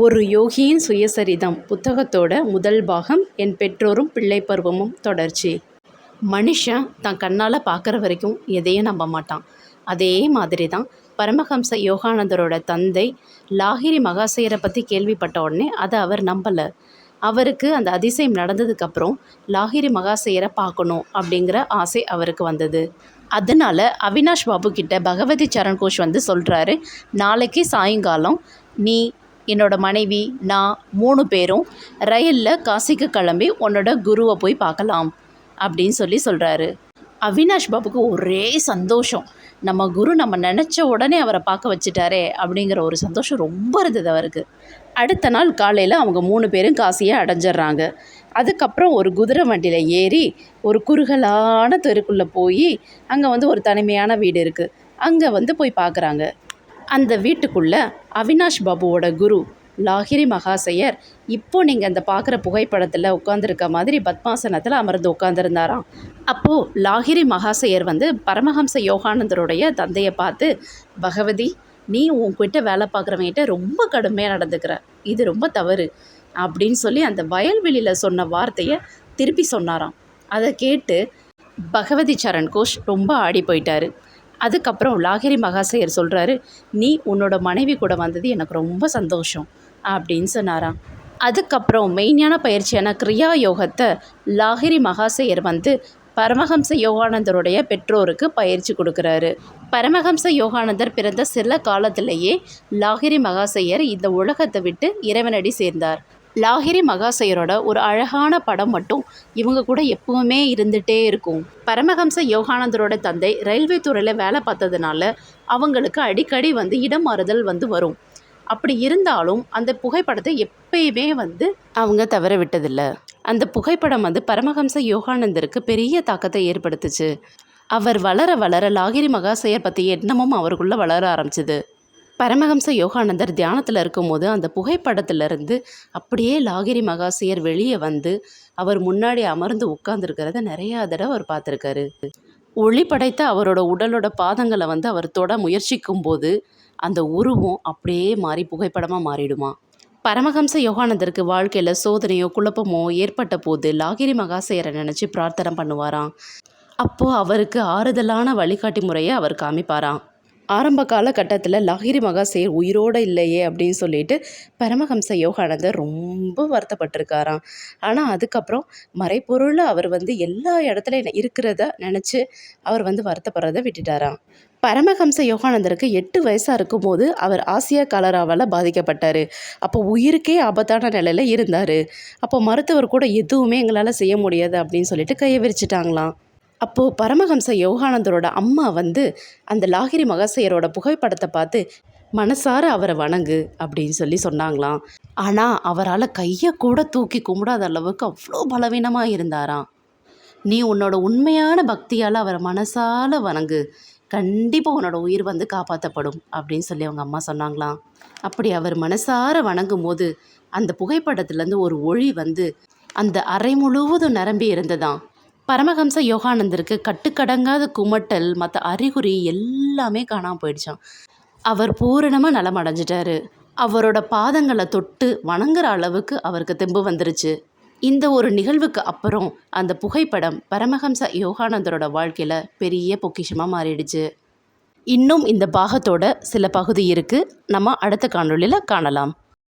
ஒரு யோகியின் சுயசரிதம் புத்தகத்தோட முதல் பாகம் என் பெற்றோரும் பிள்ளை பருவமும் தொடர்ச்சி. மனுஷன் தன் கண்ணால் பார்க்குற வரைக்கும் எதையும் நம்ப மாட்டான். அதே மாதிரி தான் பரமஹம்ச யோகானந்தரோட தந்தை லாகிரி மகாசையரை பற்றி கேள்விப்பட்ட உடனே அதை அவர் நம்பலை. அவருக்கு அந்த அதிசயம் நடந்ததுக்கப்புறம் லாகிரி மகாசையரை பார்க்கணும் அப்படிங்கிற ஆசை அவருக்கு வந்தது. அதனால் அவினாஷ் பாபு கிட்ட பகவதி சரண் கோஷ் வந்து சொல்கிறாரு நாளைக்கு சாயங்காலம் நீ என்னோட மனைவி நான் மூணு பேரும் ரயிலில் காசிக்கு கிளம்பி உன்னோட குருவை போய் பார்க்கலாம் அப்படின்னு சொல்லி சொல்கிறாரு அவினாஷ் பாபுக்கு ஒரே சந்தோஷம். நம்ம குரு நம்ம நினச்ச உடனே அவரை பார்க்க வச்சுட்டாரே அப்படிங்கிற ஒரு சந்தோஷம் ரொம்ப இருந்தது அவருக்கு. அடுத்த நாள் காலையில் அவங்க மூணு பேரும் காசியை அடைஞ்சிட்றாங்க. அதுக்கப்புறம் ஒரு குதிரை வண்டியில் ஏறி ஒரு குறுகலான தெருக்குள்ளே போய் அங்கே வந்து ஒரு தனிமையான வீடு இருக்குது அங்கே வந்து போய் பார்க்குறாங்க. அந்த வீட்டுக்குள்ளே அவினாஷ் பாபுவோட குரு லாகிரி மகாசையர் இப்போ நீங்கள் அந்த பார்க்குற புகைப்படத்தில் உட்காந்துருக்க மாதிரி பத்மாசனத்தில் அமர்ந்து உட்காந்துருந்தாராம் அப்போது லாகிரி மகாசையர் வந்து பரமஹம்ச யோகானந்தருடைய தந்தையை பார்த்து பகவதி நீ உன்கிட்ட வேலை பார்க்குறவங்கிட்ட ரொம்ப கடுமையாக நடந்துக்கிற. இது ரொம்ப தவறு. அப்படின்னு சொல்லி அந்த வயல்வெளியில் சொன்ன வார்த்தையை திருப்பி சொன்னாராம். அதை கேட்டு பகவதி சரண் கோஷ் ரொம்ப ஆடி போயிட்டாரு. அதுக்கப்புறம் லாகிரி மகாசையர் சொல்கிறாரு நீ உன்னோட மனைவி கூட வந்தது எனக்கு ரொம்ப சந்தோஷம் அப்படின்னு சொன்னாராம். அதுக்கப்புறம் மெயினான பயிற்சியான கிரியா யோகத்தை லாகிரி மகாசையர் வந்து பரமஹம்ச யோகானந்தருடைய பெற்றோருக்கு பயிற்சி கொடுக்குறாரு. பரமஹம்ச யோகானந்தர் பிறந்த சில காலத்திலேயே லாகிரி மகாசையர் இந்த உலகத்தை விட்டு இறைவனடி சேர்ந்தார். லாகிரி மகாசயரோட ஒரு அழகான படம் மட்டும் இவங்க கூட எப்பவுமே இருந்துகிட்டே இருக்கும். பரமஹம்ச யோகானந்தரோட தந்தை ரயில்வே துறையில் வேலை பார்த்ததுனால அவங்களுக்கு அடிக்கடி வந்து இடம் மாறுதல் வந்து வரும். அப்படி இருந்தாலும் அந்த புகைப்படத்தை எப்பயுமே வந்து அவங்க தவற விட்டதில்லை. அந்த புகைப்படம் வந்து பரமஹம்ச யோகானந்தருக்கு பெரிய தாக்கத்தை ஏற்படுத்துச்சு. அவர் வளர வளர லாகிரி மகாசயர் பற்றிய எண்ணமும் அவருக்குள்ளே வளர ஆரம்பிச்சுது. பரமஹம்ச யோகானந்தர் தியானத்தில் இருக்கும்போது அந்த புகைப்படத்திலிருந்து அப்படியே லாகிரி மகாசியர் வெளியே வந்து அவர் முன்னாடி அமர்ந்து உட்கார்ந்துருக்கிறத நிறையா தடவை அவர் பார்த்துருக்காரு. ஒளி படைத்த அவரோட உடலோட பாதங்களை வந்து அவர் தொட முயற்சிக்கும் போது அந்த உருவம் அப்படியே மாறி புகைப்படமாக மாறிடுமா? பரமஹம்ச யோகானந்தருக்கு வாழ்க்கையில் சோதனையோ குழப்பமோ ஏற்பட்ட போது லாகிரி மகாசையரை நினச்சி பிரார்த்தனை பண்ணுவாராம். அப்போது அவருக்கு ஆறுதலான வழிகாட்டி முறையை அவர் காமிப்பாராம். ஆரம்ப காலகட்டத்தில் லாகிரி மகாசேர் உயிரோடு இல்லையே அப்படின்னு சொல்லிட்டு பரமஹம்ச யோகானந்தர் ரொம்ப வருத்தப்பட்டிருக்காராம். ஆனால் அதுக்கப்புறம் மறைப்பொருள் அவர் வந்து எல்லா இடத்துலையும் இருக்கிறத நினச்சி அவர் வந்து வருத்தப்படுறதை விட்டுட்டாராம். பரமஹம்ச யோகானந்தருக்கு எட்டு வயசாக இருக்கும்போது அவர் ஆசியா கலராவால் பாதிக்கப்பட்டார். அப்போ உயிருக்கே ஆபத்தான நிலையில் இருந்தார். அப்போ மருத்துவர் கூட எதுவுமே எங்களால் செய்ய முடியாது அப்படின்னு சொல்லிட்டு கையை விரிச்சிட்டாங்களாம். அப்போது பரமஹம்ச யோகானந்தரோட அம்மா வந்து அந்த லாகிரி மகாசையரோட புகைப்படத்தை பார்த்து மனசார அவரை வணங்கு அப்படின்னு சொல்லி சொன்னாங்களாம். ஆனால் அவரால் கையை கூட தூக்கி கும்பிடாத அளவுக்கு அவ்வளோ பலவீனமாக இருந்தாராம். நீ உன்னோட உண்மையான பக்தியால் அவரை மனசால வணங்கு. கண்டிப்பாக உன்னோட உயிர் வந்து காப்பாற்றப்படும் அப்படின்னு சொல்லி அவங்க அம்மா சொன்னாங்களாம். அப்படி அவர் மனசார வணங்கும் போது அந்த புகைப்படத்துலேருந்து ஒரு ஒளி வந்து அந்த அறை முழுவதும் நிரம்பி இருந்ததாம். பரமஹம்ச யோகானந்தருக்கு கட்டுக்கடங்காத குமட்டல் மற்ற அறிகுறி எல்லாமே காணாமல் போயிடுச்சான் அவர் பூரணமாக நலம் அடைஞ்சிட்டாரு. அவரோட பாதங்களை தொட்டு வணங்குற அளவுக்கு அவருக்கு தெம்பு வந்துருச்சு. இந்த ஒரு நிகழ்வுக்கு அப்புறம் அந்த புகைப்படம் பரமஹம்ச யோகானந்தரோட வாழ்க்கையில் பெரிய பொக்கிஷமாக மாறிடுச்சு. இன்னும் இந்த பாகத்தோட சில பகுதி இருக்குது நம்ம அடுத்த காணொலியில் காணலாம்.